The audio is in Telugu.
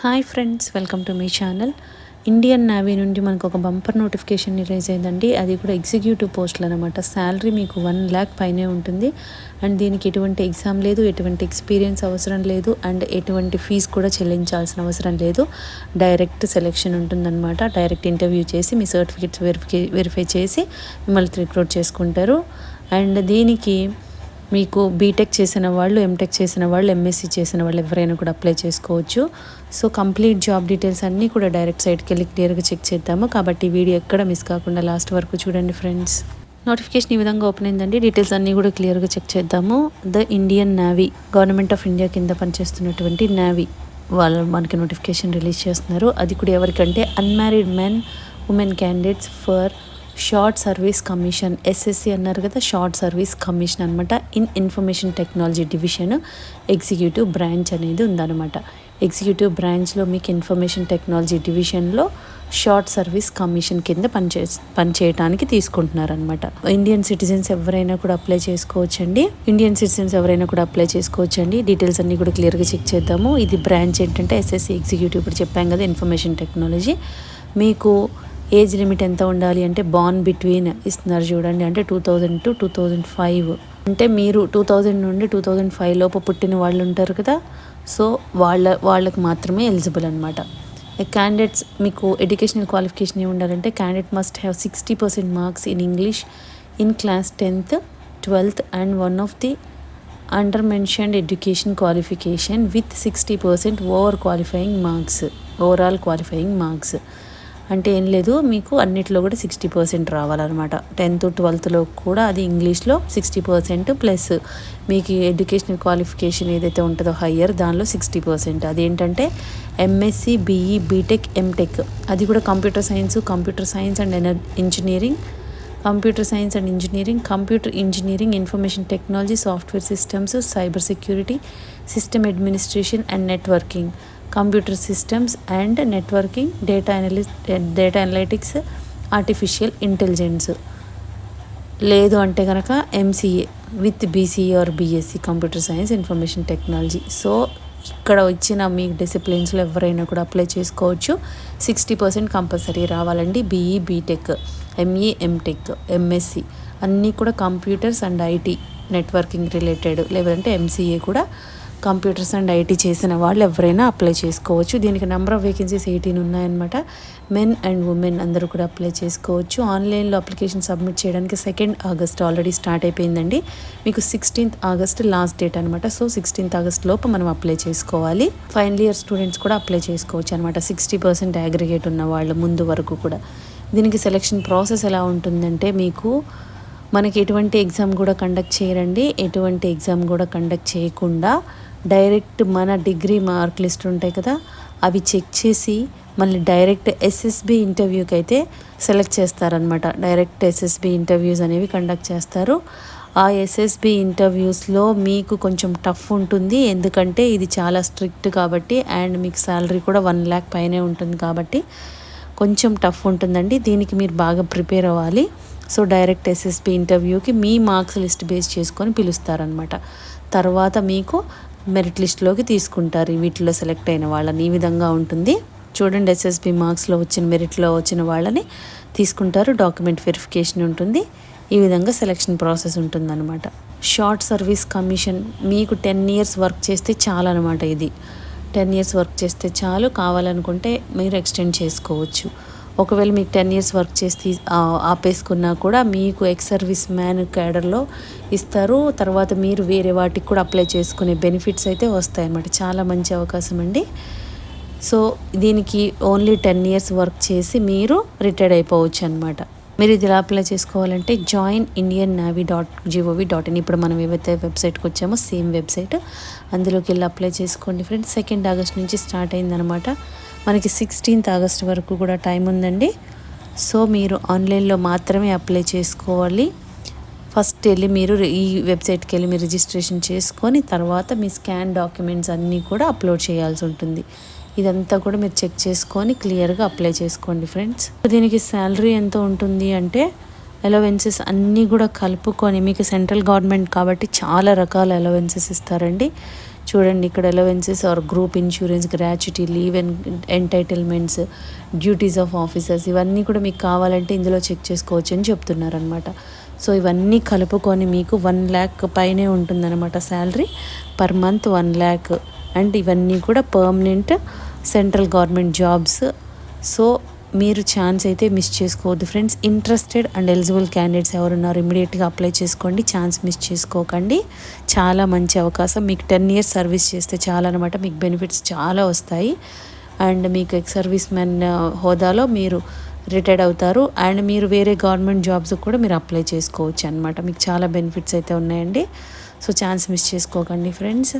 హాయ్ ఫ్రెండ్స్ వెల్కమ్ టు మీ ఛానల్ ఇండియన్ నేవీ నుండి మనకు ఒక బంపర్ నోటిఫికేషన్ రిలీజ్ అయిందండి. అది కూడా ఎగ్జిక్యూటివ్ పోస్టులు అనమాట శాలరీ మీకు వన్ ల్యాక్ పైనే ఉంటుంది. అండ్ దీనికి ఎటువంటి ఎగ్జామ్ లేదు ఎటువంటి ఎక్స్పీరియన్స్ అవసరం లేదు అండ్ ఎటువంటి ఫీజు కూడా చెల్లించాల్సిన అవసరం లేదు. డైరెక్ట్ సెలెక్షన్ ఉంటుందన్నమాట. డైరెక్ట్ ఇంటర్వ్యూ చేసి మీ సర్టిఫికేట్స్ వెరిఫై వెరిఫై చేసి మిమ్మల్ని రిక్రూట్ చేసుకుంటారు. అండ్ దీనికి మీకు బీటెక్ చేసిన వాళ్ళు ఎంటెక్ చేసిన వాళ్ళు ఎంఎస్సీ చేసిన వాళ్ళు ఎవరైనా కూడా అప్లై చేసుకోవచ్చు. సో కంప్లీట్ జాబ్ డీటెయిల్స్ అన్నీ కూడా డైరెక్ట్ సైట్కి వెళ్ళి క్లియర్గా చెక్ చేద్దాము. కాబట్టి వీడియో ఎక్కడ మిస్ కాకుండా లాస్ట్ వరకు చూడండి ఫ్రెండ్స్ నోటిఫికేషన్ ఈ విధంగా ఓపెన్ అయిందండి. డీటెయిల్స్ అన్నీ కూడా క్లియర్గా చెక్ చేద్దాము. The Indian navy government of India కింద పనిచేస్తున్నటువంటి నేవీ వాళ్ళు మనకి నోటిఫికేషన్ రిలీజ్ చేస్తున్నారు. అది కూడా ఎవరికంటే unmarried men women candidates for short service commission SSC అన్నారు కదా షార్ట్ సర్వీస్ కమిషన్ అనమాట in information technology division executive branch అనేది ఉందన్నమాట. ఎగ్జిక్యూటివ్ బ్రాంచ్లో మీకు ఇన్ఫర్మేషన్ టెక్నాలజీ డివిజన్లో షార్ట్ సర్వీస్ కమిషన్ కింద పనిచే పనిచేయడానికి తీసుకుంటున్నారనమాట ఇండియన్ సిటిజన్స్ ఎవరైనా కూడా అప్లై చేసుకోవచ్చండి. ఇండియన్ సిటిజన్స్ ఎవరైనా కూడా అప్లై చేసుకోవచ్చండి. డీటెయిల్స్ అన్నీ కూడా క్లియర్గా చెక్ చేద్దాము. ఇది బ్రాంచ్ ఏంటంటే ఎస్ఎస్సి ఎగ్జిక్యూటివ్ ఇప్పుడు చెప్పాం కదా ఇన్ఫర్మేషన్ టెక్నాలజీ. మీకు ఏజ్ లిమిట్ ఎంత ఉండాలి అంటే బాన్ బిట్వీన్ ఇస్తున్నారు చూడండి. అంటే two thousand to two thousand five అంటే మీరు టూ థౌజండ్ నుండి టూ థౌజండ్ ఫైవ్ లోపు పుట్టిన వాళ్ళు ఉంటారు కదా. సో వాళ్ళ వాళ్ళకి మాత్రమే ఎలిజిబుల్ అనమాట క్యాండిడేట్స్ మీకు ఎడ్యుకేషనల్ క్వాలిఫికేషన్ ఏమి ఉండాలంటే candidate must have sixty percent marks in English in class tenth twelfth and one of the under mentioned education qualification with sixty percent over qualifying marks overall qualifying marks అంటే ఏం లేదు మీకు అన్నిట్లో కూడా సిక్స్టీ పర్సెంట్ రావాలన్నమాట. టెన్త్ ట్వెల్త్లో కూడా అది ఇంగ్లీష్లో సిక్స్టీ పర్సెంట్ ప్లస్ మీకు ఎడ్యుకేషనల్ క్వాలిఫికేషన్ ఏదైతే ఉంటుందో హయ్యర్ దానిలో సిక్స్టీ పర్సెంట్. అదేంటంటే ఎంఎస్సి బీఈ బీటెక్ ఎంటెక్. అది కూడా computer science computer science and ఎనర్ engineering. Computer science and engineering computer engineering information technology software systems cyber security system administration and networking. Computer systems and networking data అనలి data analytics artificial intelligence. లేదు అంటే కనుక MCA with BCA or BSc computer science information technology. So ఇక్కడ వచ్చిన మీ డిసిప్లిన్స్లో ఎవరైనా కూడా అప్లై చేసుకోవచ్చు. సిక్స్టీ పర్సెంట్ కంపల్సరీ రావాలండి BE BTech ME MTech MSc అన్నీ కూడా computers and IT networking related. లేదంటే ఎంసీఏ కూడా కంప్యూటర్స్ అండ్ ఐటీ చేసిన వాళ్ళు ఎవరైనా అప్లై చేసుకోవచ్చు. దీనికి నెంబర్ ఆఫ్ వేకెన్సీస్ ఎయిటీన్ ఉన్నాయన్నమాట. మెన్ అండ్ ఉమెన్ అందరూ కూడా అప్లై చేసుకోవచ్చు. ఆన్లైన్లో అప్లికేషన్ సబ్మిట్ చేయడానికి సెకండ్ ఆగస్ట్ ఆల్రెడీ స్టార్ట్ అయిపోయిందండి. మీకు సిక్స్టీన్త్ ఆగస్ట్ లాస్ట్ డేట్ అనమాట సో సిక్స్టీన్త్ ఆగస్ట్ లోపు మనం అప్లై చేసుకోవాలి. ఫైనల్ ఇయర్ స్టూడెంట్స్ కూడా అప్లై చేసుకోవచ్చు అనమాట సిక్స్టీ పర్సెంట్ అగ్రిగేట్ ఉన్న వాళ్ళు ముందు వరకు కూడా. దీనికి సెలక్షన్ ప్రాసెస్ ఎలా ఉంటుందంటే మీకు మనకి ఎటువంటి ఎగ్జామ్ కూడా కండక్ట్ చేయరండి. ఎటువంటి ఎగ్జామ్ కూడా కండక్ట్ చేయకుండా డైరెక్ట్ మన డిగ్రీ మార్క్ లిస్ట్ ఉంటాయి కదా అవి చెక్ చేసి మళ్ళీ డైరెక్ట్ ఎస్ఎస్బి ఇంటర్వ్యూకి అయితే సెలెక్ట్ చేస్తారనమాట డైరెక్ట్ ఎస్ఎస్బి ఇంటర్వ్యూస్ అనేవి కండక్ట్ చేస్తారు. ఆ ఎస్ఎస్బి ఇంటర్వ్యూస్లో మీకు కొంచెం టఫ్ ఉంటుంది ఎందుకంటే ఇది చాలా స్ట్రిక్ట్ కాబట్టి అండ్ మీకు శాలరీ కూడా వన్ ల్యాక్ పైనే ఉంటుంది కాబట్టి కొంచెం టఫ్ ఉంటుందండి. దీనికి మీరు బాగా ప్రిపేర్ అవ్వాలి. సో డైరెక్ట్ ఎస్ఎస్బి ఇంటర్వ్యూకి మీ మార్క్స్ లిస్ట్ బేస్ చేసుకొని పిలుస్తారనమాట తర్వాత మీకు మెరిట్ లిస్ట్లోకి తీసుకుంటారు. వీటిలో సెలెక్ట్ అయిన వాళ్ళని ఈ విధంగా ఉంటుంది. చూడండి ఎస్ఎస్బి మార్క్స్లో వచ్చిన మెరిట్లో వచ్చిన వాళ్ళని తీసుకుంటారు. డాక్యుమెంట్ వెరిఫికేషన్ ఉంటుంది. ఈ విధంగా సెలెక్షన్ ప్రాసెస్ ఉంటుందన్నమాట. షార్ట్ సర్వీస్ కమిషన్ మీకు టెన్ ఇయర్స్ వర్క్ చేస్తే చాలు అనమాట ఇది. టెన్ ఇయర్స్ వర్క్ చేస్తే చాలు. కావాలనుకుంటే మీరు ఎక్స్టెండ్ చేసుకోవచ్చు. ఒకవేళ మీకు టెన్ ఇయర్స్ వర్క్ చేసి ఆపేసుకున్నా కూడా మీకు ఎక్స్ సర్వీస్ మ్యాన్ క్యాడర్లో ఇస్తారు. తర్వాత మీరు వేరే వాటికి కూడా అప్లై చేసుకునే బెనిఫిట్స్ అయితే వస్తాయన్నమాట. చాలా మంచి అవకాశం అండి. సో దీనికి ఓన్లీ టెన్ ఇయర్స్ వర్క్ చేసి మీరు రిటైర్డ్ అయిపోవచ్చు అనమాట మీరు ఇది ఎలా అప్లై చేసుకోవాలంటే join Indian navy dot G O V dot in. ఇప్పుడు మనం ఏవైతే వెబ్సైట్కి వచ్చామో సేమ్ వెబ్సైట్. అందులోకి వెళ్ళి అప్లై చేసుకోండి ఫ్రెండ్స్. సెకండ్ ఆగస్ట్ నుంచి స్టార్ట్ అయిందనమాట మనకి సిక్స్టీన్త్ ఆగస్ట్ వరకు కూడా టైం ఉందండి. సో మీరు ఆన్లైన్లో మాత్రమే అప్లై చేసుకోవాలి. ఫస్ట్ వెళ్ళి మీరు ఈ వెబ్సైట్కి వెళ్ళి మీరు రిజిస్ట్రేషన్ చేసుకొని తర్వాత మీ స్కాన్ డాక్యుమెంట్స్ అన్నీ కూడా అప్లోడ్ చేయాల్సి ఉంటుంది. ఇదంతా కూడా మీరు చెక్ చేసుకొని క్లియర్గా అప్లై చేసుకోండి ఫ్రెండ్స్ దీనికి శాలరీ ఎంత ఉంటుంది అంటే అలవెన్సెస్ అన్నీ కూడా కలుపుకొని మీకు సెంట్రల్ గవర్నమెంట్ కాబట్టి చాలా రకాల అలవెన్సెస్ ఇస్తారండి. చూడండి ఇక్కడ allowances or group insurance gratuity leave entitlements duties of officers ఇవన్నీ కూడా మీకు కావాలంటే ఇందులో చెక్ చేసుకోవచ్చు అని చెప్తున్నారనమాట సో ఇవన్నీ కలుపుకొని మీకు వన్ ల్యాక్ పైనే ఉంటుందన్నమాట salary per month one lakh and ఇవన్నీ కూడా permanent central government jobs so మీరు ఛాన్స్ అయితే మిస్ చేసుకోవద్దు friends interested and eligible candidates ఎవరున్నారు ఇమీడియట్గా అప్లై చేసుకోండి. ఛాన్స్ మిస్ చేసుకోకండి. చాలా మంచి అవకాశం. మీకు టెన్ ఇయర్స్ సర్వీస్ చేస్తే చాలా అనమాట మీకు బెనిఫిట్స్ చాలా వస్తాయి. అండ్ మీకు ఎక్స్ సర్వీస్ మెన్ హోదాలో మీరు రిటైర్డ్ అవుతారు. అండ్ మీరు వేరే గవర్నమెంట్ జాబ్స్ కూడా మీరు అప్లై చేసుకోవచ్చు అనమాట మీకు చాలా బెనిఫిట్స్ అయితే ఉన్నాయండి. సో ఛాన్స్ మిస్ చేసుకోకండి ఫ్రెండ్స్